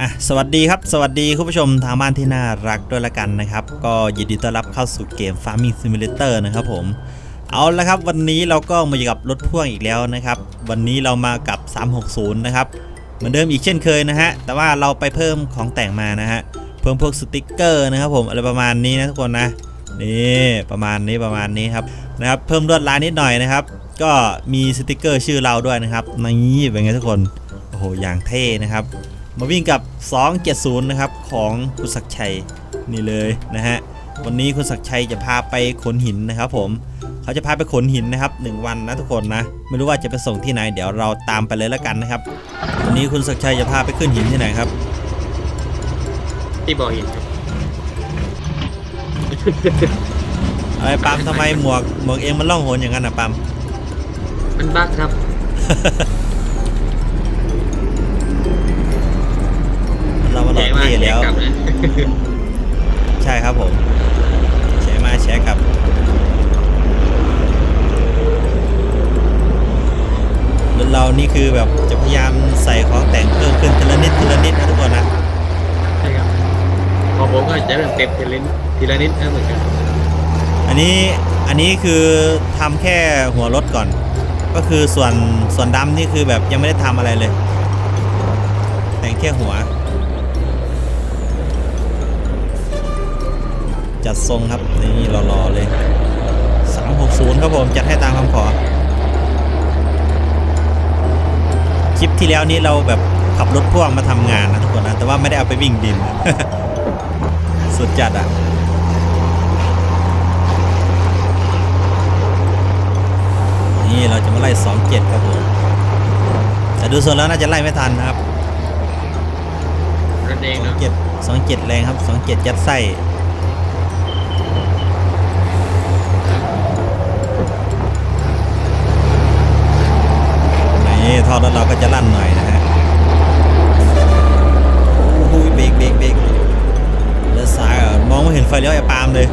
อะสวัสดีครับ สวัสดีคุณผู้ชมทางบ้านที่น่ารักด้วยละกันนะครับ ก็ยินดีต้อนรับเข้าสู่เกม Farming Simulator นะครับผม เอาละครับวันนี้เราก็มาอยู่กับรถพ่วงอีกแล้วนะครับ วันนี้เรามากับ 360 นะครับ เหมือนเดิมอีกเช่นเคยนะฮะ แต่ว่าเราไปเพิ่มของแต่งมานะฮะ เพิ่มพวกสติกเกอร์นะครับผมอะไรประมาณนี้นะทุกคนนะ นี่ประมาณนี้ประมาณนี้ครับนะครับ เพิ่มลวดลายนิดหน่อยนะครับ ก็มีสติกเกอร์ชื่อเราด้วยนะครับนี่เป็นไงทุกคน โอ้โหอย่างเท่นะครับ มาวิ่งกับ 270 นะครับ ของคุณศักดิ์ชัยนี่เลยนะฮะวันนี้คุณศักดิ์ชัยจะพาไปขนหินนะครับ ผมเขาจะพาไปขนหินนะครับ 1 วันนะทุกคนนะ ไม่รู้ว่าจะไปส่งที่ไหน เดี๋ยวเราตามไปเลยแล้วกันนะครับ วันนี้คุณศักดิ์ชัยจะพาไปขึ้นหินที่ไหนครับที่บ่อหินครับอะไรปาล์มทำไมหมวกหมวกเองมันล่องหนอย่างนั้นอะปาล์มมันบั๊กครับ ใช่ครับผมแชร์มาแชร์กลับ รถเรานี่คือแบบจะพยายามใส่ของแต่งเพิ่มขึ้นทีละนิดทีละนิดนะทุกคนนะใช่ครับพอผมก็จะเริ่มเต็มทีละนิดทีละนิดนะเหมือนกันอันนี้อันนี้คือทำแค่หัวรถก่อน ก็คือส่วนส่วนดำนี่คือแบบยังไม่ได้ทำอะไรเลย แต่งแค่หัว จัดทรงครับ นี่รอๆเลย 360 ครับผม จัดให้ตามคำขอ คลิปที่แล้วนี้เราแบบขับรถพ่วงมาทำงานนะทุกคนนะ แต่ว่าไม่ได้เอาไปวิ่งดิน สุดจัดอะนี่เราจะมาไล่ 27 ครับผมแต่ดูส่วนแล้วน่าจะไล่ไม่ทันนะครับรถเองเนาะ27 27แรงครับ27ยัดไส้ นี่ท่อรถเราก็จะลั่นหน่อยนะฮะโอ้โหเบรกเบรกเบรกเลี้ยวซ้ายอะมองไม่เห็นไฟเลี้ยวไอ้ปาล์มเลย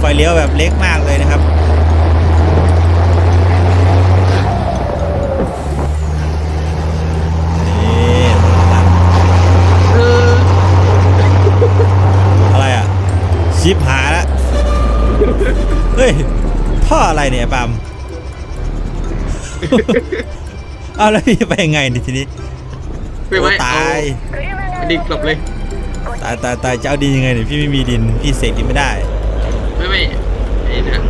ไฟเลี้ยวแบบเล็กมากเลยนะครับนี่ลั่นเอออะไรอะชิปหายล้วเฮ้ยท่ออะไรเนี่ยปาล์ม เอาแล้วพี่ไปยังไงดิทีนี้ไม่ไหวโอ้ตายเอาดินกลับเลย ตายตายตายจะเอาดินยังไงเนี่ยพี่ไม่มีดินพี่เสกดินไม่ได้ไม่ไม่ไอ้นะ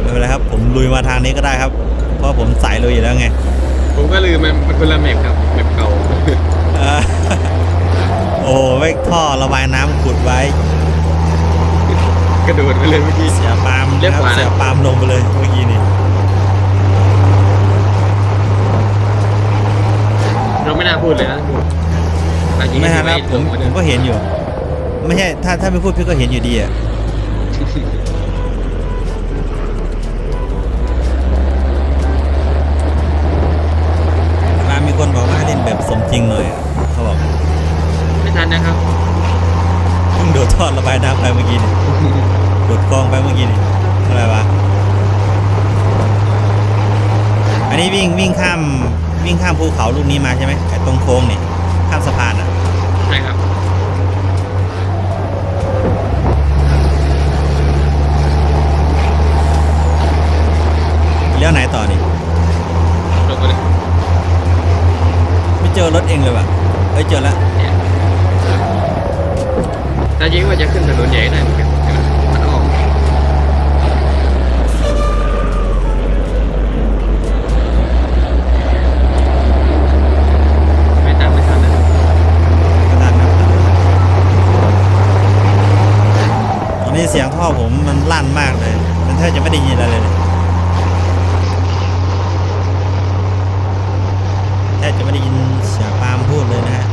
ไม่เป็นไรครับ ผมลุยมาทางนี้ก็ได้ครับเพราะผมสายลุยอยู่แล้วไงผมก็ลืมมันมันคนละแมปครับแมปเก่าเออโอ้ไว้ยท่อระบายน้ำขุดไว้กระโดดไปเลยเมื่อกี้ เสียปาล์มเรียนะกครับขวานะเสียปาล์มลงไปเลยเมื่อกี้นี่ เราไม่น่าพูดเลยนะเรายิงไม่ทันครับผมลงาผเดิมก็เห็นอยู่ ไม่ใช่ถ้าถ้าไม่พูดพี่ก็เห็นอยู่ดีอะามภูเขาลูกนี้มาใช่ไหมไอ้ตรงโค้งนี่ข้ามสะพานอะใช่ครับเลี้ยวไหนต่อนี่ลงไปเลยไม่เจอรถเองเลยว่ะเอ้ยเจอแล้วเนี่ยถ้ายิงว่าจะขึ้นถนนใหญ่ได้เหมือนกันแต่มันมันออกไม่ทันไม่ทันนะ ก็ทันนะตอนนี้เสียงท่อผมมัน ลั่นมากเลย มันแทบจะไม่ได้ยินอะไรเลยแทบจะไม่ได้ยินเสียงปาล์มพูดเลยนะฮะ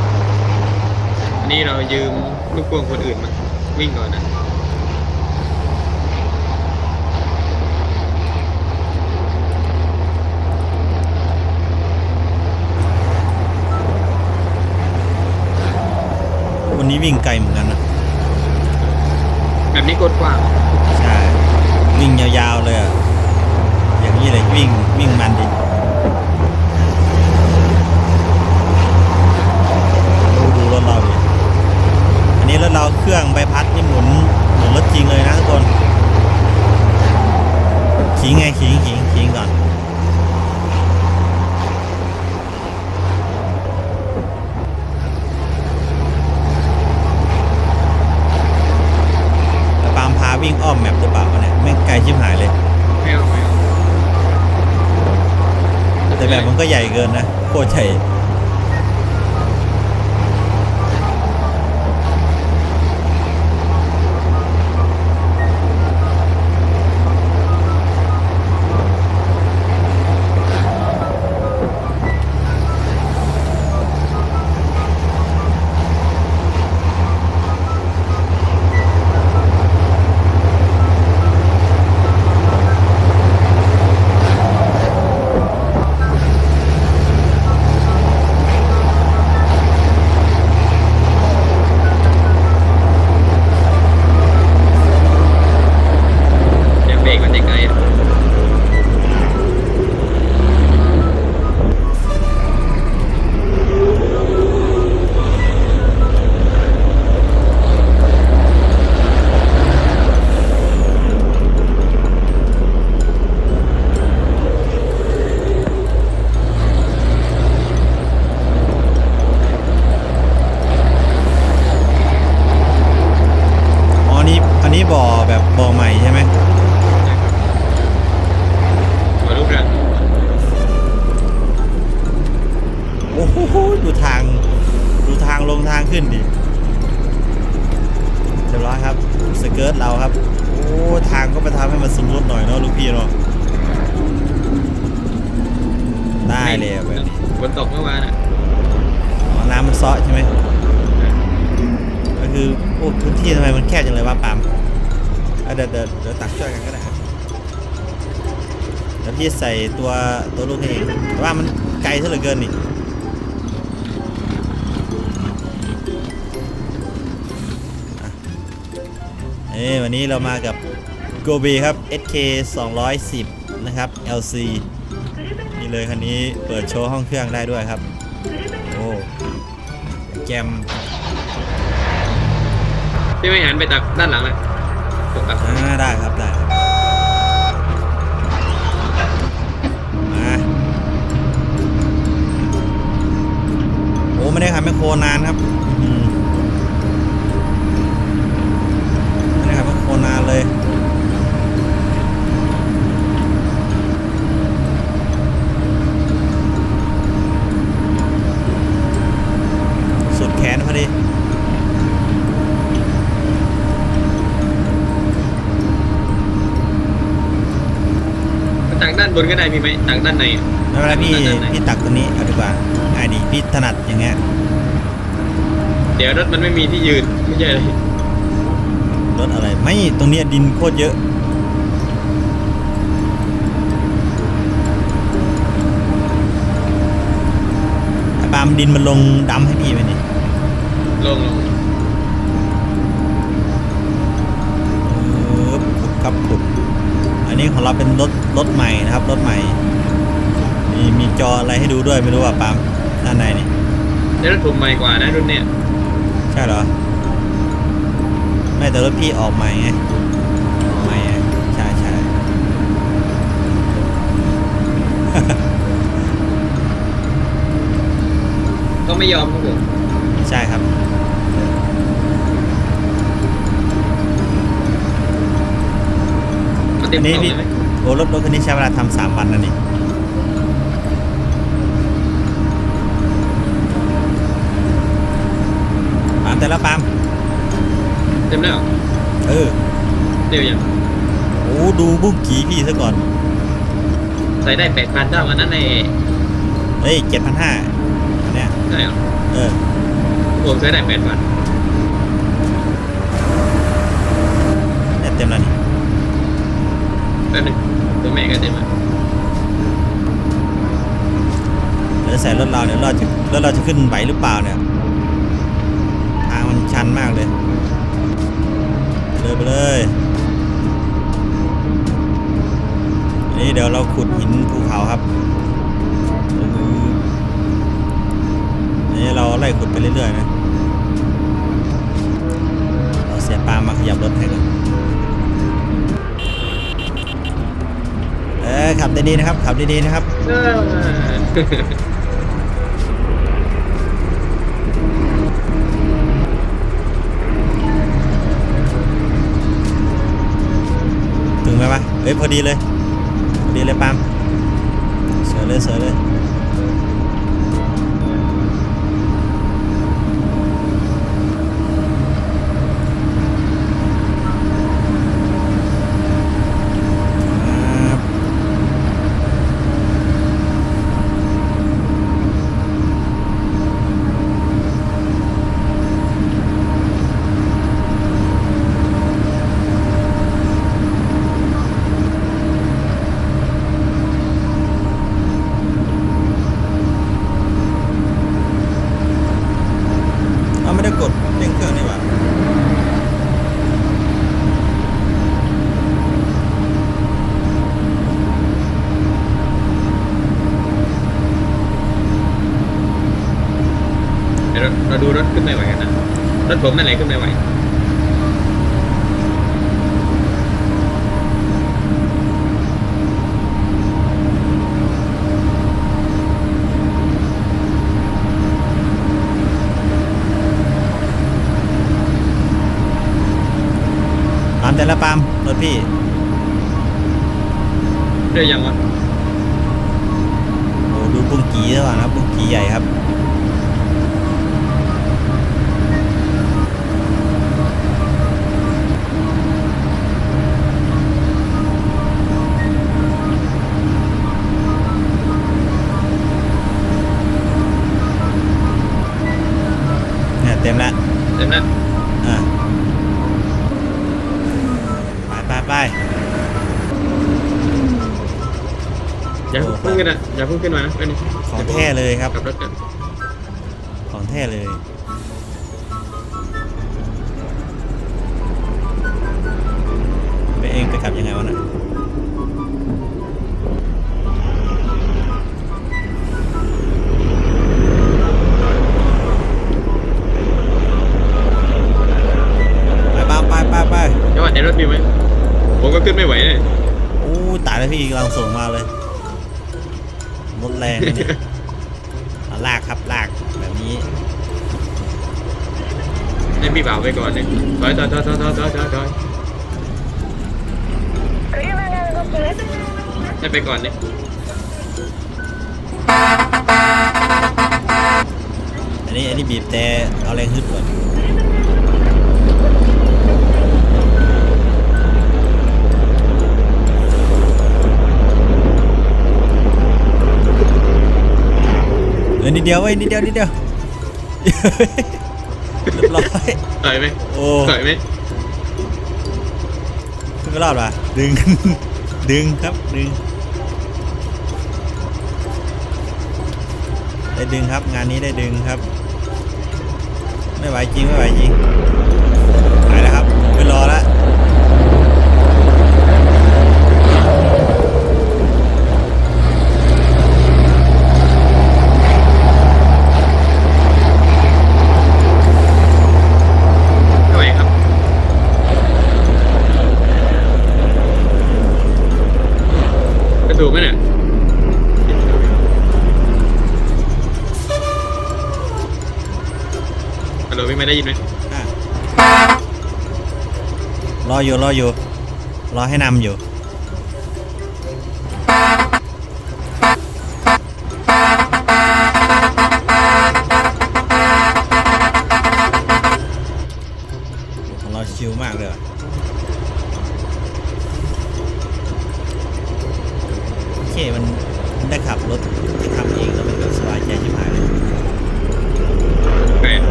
อันนี้เรายืมลูกพ่วงคนอื่นมาวิ่งก่อนนะวันนี้วิ่งไกลเหมือนกันนะ แบบนี้กดกว้างใช่ วิ่งยาวๆเลยอย่างนี้เลยวิ่งวิ่งมันดิดูดูรถเราดิอันนี้รถเราเครื่องใบพัดนี่หมุนหมุนรถจริงเลยนะทุกคนขิงไงขิงขิงขิงก่อนปามพาวิ่งอ้อมแมปหรือเปล่า ไกลชิบหายเลย ไม่เอาไม่เอาแต่แบบมันก็ใหญ่เกินนะโคตรใหญ่ เดี๋ยวเบรกมันจะไกลอ่ เกิร์ตเราครับ โอ้ทางก็ไปทำให้มันสมูทหน่อยเนาะลูกพี่เนาะได้เลยอะแบบนี้ฝนตกเมื่อวานอะอ๋อน้ำมันเซาะใช่ไหมก็คือโอ้พื้นที่ทำไมมันแคบจังเลยวะปาล์มอะเดี๋ยวเดี๋ยวเดี๋ยวตักช่วยกันก็ได้ครับเดี๋ยวพี่ใส่ตัวตัวลูกให้เองแต่ว่ามันไกลซะเหลือเกินนี่ เอ้ยวันนี้เรามากับโกบีครับ SK 210 นะครับ LC นี่เลยคันนี้เปิดโชว์ห้องเครื่องได้ด้วยครับ โอ้แกมพี่ไม่หันไปตักด้านหลังเลยตกตักอ่าได้ครับ ได้ครับ มา โอ้ไม่ได้ขับแมคโครนานครับ โครนานเลยสุดแขนพอดีตักด้านบนก็ได้พี่ไหมตักด้านในอะไม่เป็นไรพี่ด้านในพี่ตักตัวนี้เอาดีกว่าง่ายดีพี่ถนัดอย่างเงี้ย เดี๋ยวรถมันไม่มีที่ยืนไม่ใช่เลย รถอะไร ไม่ตรงเนี้ยดินโคตรเยอะ ปาล์มดินมันลงดำให้พี่ไหมนี่ลงลงขุดครับขุดอันนี้ของเราเป็นรถรถใหม่นะครับรถใหม่ มีมีจออะไรให้ดูด้วยไม่รู้ว่าปาล์มด้านในนี่เดี๋ยวรถผมใหม่กว่านะรุ่นเนี้ยใช่เหรอ ไม่แต่รถพี่ออกใหม่ไงออกใหม่ไงใช่ใช่ก็ไม่ยอมครับผมใช่ครับมาเต็มอันนี้กล่องพี่ เลยไหมโอ้รถรถคันนี้ใช้เวลาทำสามวันนะนี่ปาล์มแต่ละปาล์ม เต็มแล้วเหรอเออเร็วยังโอ้ดูบุ้งกี่พี่ซะก่อน ใส่ได้แปดพันเท่ากันนั่นในเฮ้ยเจ็ดพันห้าเนี่ยใช่เหรอเออผมใช้ได้แปดพันเนี่ยเต็มแล้วนี่แป๊บนึงตัวแม่ก็เต็มแล้วเดี๋ยวใส่รถเราเนี่ยเราจะรถเราจะขึ้นไหวหรือเปล่าเนี่ยทางมันชันมากเลย เลยไปเลยอันนี้เดี๋ยวเราขุดหินภูเขาครับนนี้เราไล่ขุดไปเรื่อยๆนะเราเสียปลามาขยับรถให้กันเออขับดีๆนะครับ ขับดีๆนะครับ เออฮ้ยพอดีเลย พอดีเลยปั๊มเสือเลยเสือเลยามแต่ละปาล์มรถพี่เรื่อยังวะโอ้ดูบุ้งกีแล้วนะบุ้งกีใหญ่ครับ อย่าเพิ่งขึ้นมานะเป็นของแท้เลยครับ กับรถกันของแท้เลย ไปเองไปกลับยังไงวะน่ะ ก่อนเลยอันนี้อันนี้บีบแต่เอาแรงฮึดก่อนเออนิดเดียวเว้ยนิดเดียวนิดเดียวเรียบร้อยถอยไหมโอ้ถอยไหมขึ้นก็รอดว่ะดึง ดึงครับดึง ได้ดึงครับ งานนี้ได้ดึงครับ ไม่ไหวจริงไม่ไหวจริงไปแล้วครับไปรอแล้ว อยู่รออยู่รอให้นำอยู่ของเราชิลมากเลยโอเคมันได้ขับรถ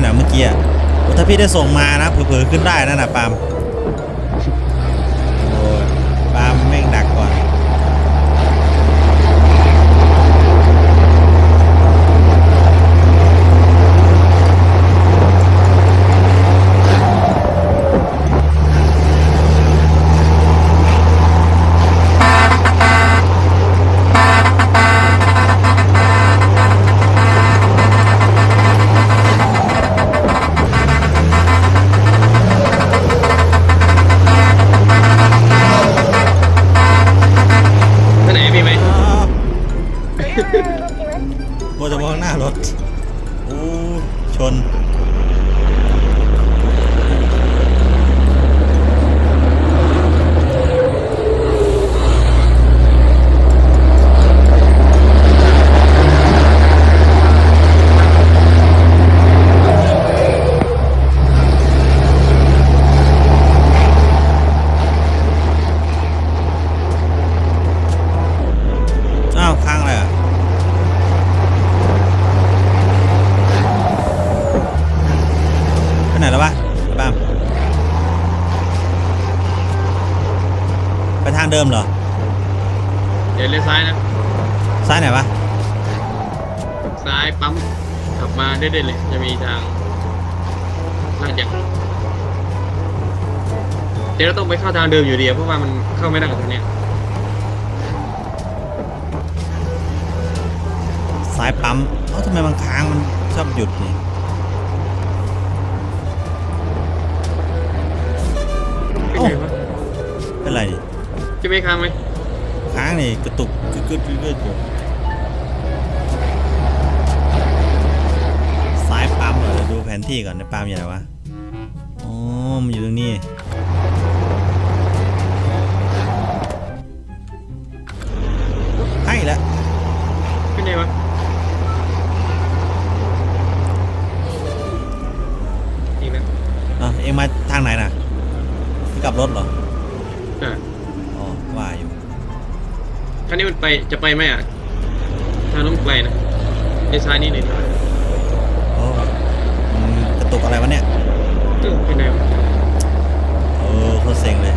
นเนี้ยนะเมื่อกี้ถ้าพี่ได้ส่งมานะเผลอๆขึ้นได้นั่นน่ะปาล์ม เดิมเหรอ เดี๋ยวเลี้ยวซ้ายนะ ซ้ายไหนวะ ซ้ายปั๊มขับมาเรื่อยๆเลย จะมีทางลาดยางเดี๋ยวเราต้องไปเข้าทางเดิมอยู่ดีอะเพราะว่ามันเข้าไม่ได้กับทางเนี้ยซ้ายปั๊ม เอ้าทำไมบางค้างมันชอบหยุดนี่เป็นไงวะเป็นไรนี่ จะไม่ค้างไหมค้างนี่กระตุกกึกกึกกึกกึกอยู่ซ้ายปั๊มเหรอเดี๋ยวดูแผนที่ก่อนในปั๊มอยู่ไหนวะอ๋อมันอยู่ตรงนี้ให้แล้วเป็นไงวะอีกแล้วอะเองมาทางไหนน่ะพี่กลับรถเหรออะอ๋อ ว่าอยู่คันนี้มันไปจะไปไหมอะทางน้องไกลนะไอ้ซ้ายนี่หนึ่งโอ้มันกระตุกอะไรวะเนี่ยเออเป็นไงวะ เออโคตรเซ็งเลย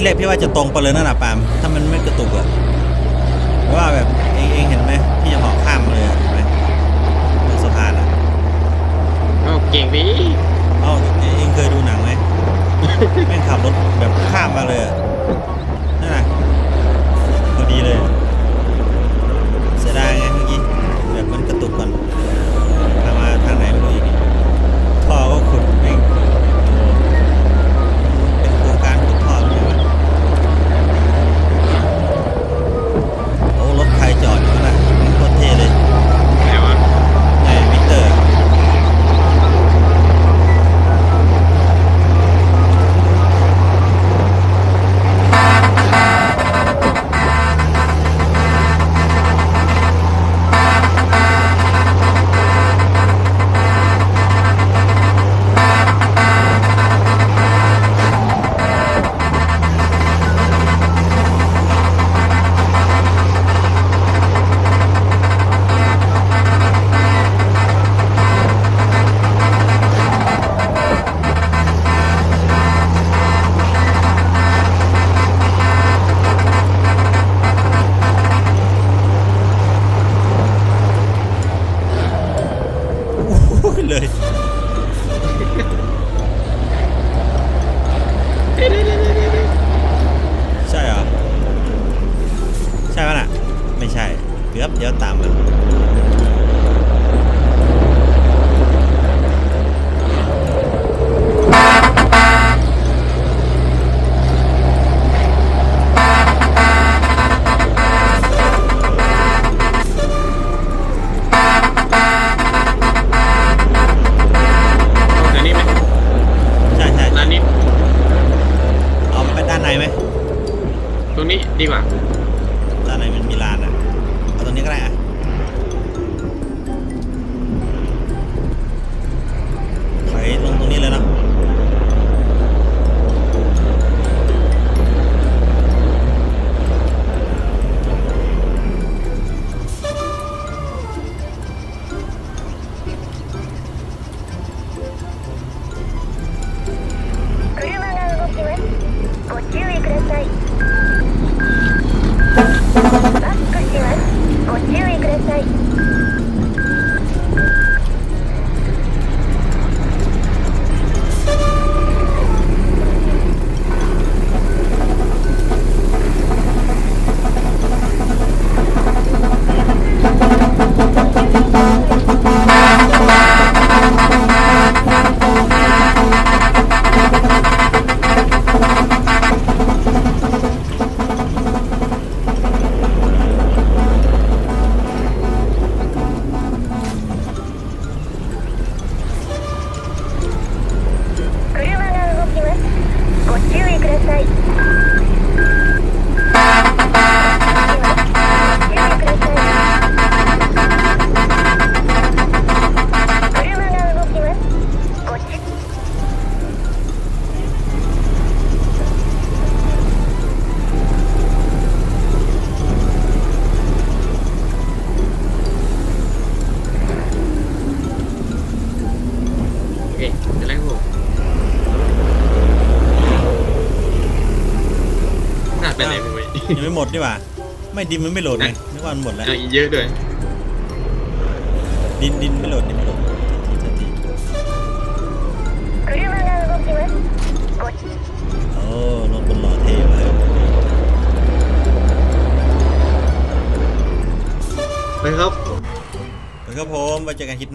ที่แรกพี่ว่าจะตรงไปเลยนั่นน่ะปาล์มถ้ามันไม่กระตุกอะเพราะว่าแบบเองเองเห็นไหมพี่จะเหาะข้ามมาเลยอะเห็นไหมบนสะพานอะเอาเก่งดิเอ้าเองเองเคยดูหนังไหมแม่งขับรถแบบข้ามมาเลยอะนั่นน่ะ ม่หมดดีกว่า ไม่ดินมันไม่โหลดไงนึกว่ามันหมดแล้ว อ่ะอีกเยอะด้วย ดินดินไม่โหลดดินไม่โหลดทีทีที 車が動きますご注意 โอ้รถบนหล่อเท่เลย ไปครับ แล้วก็ผมไว้เจอกันคลิปหน้า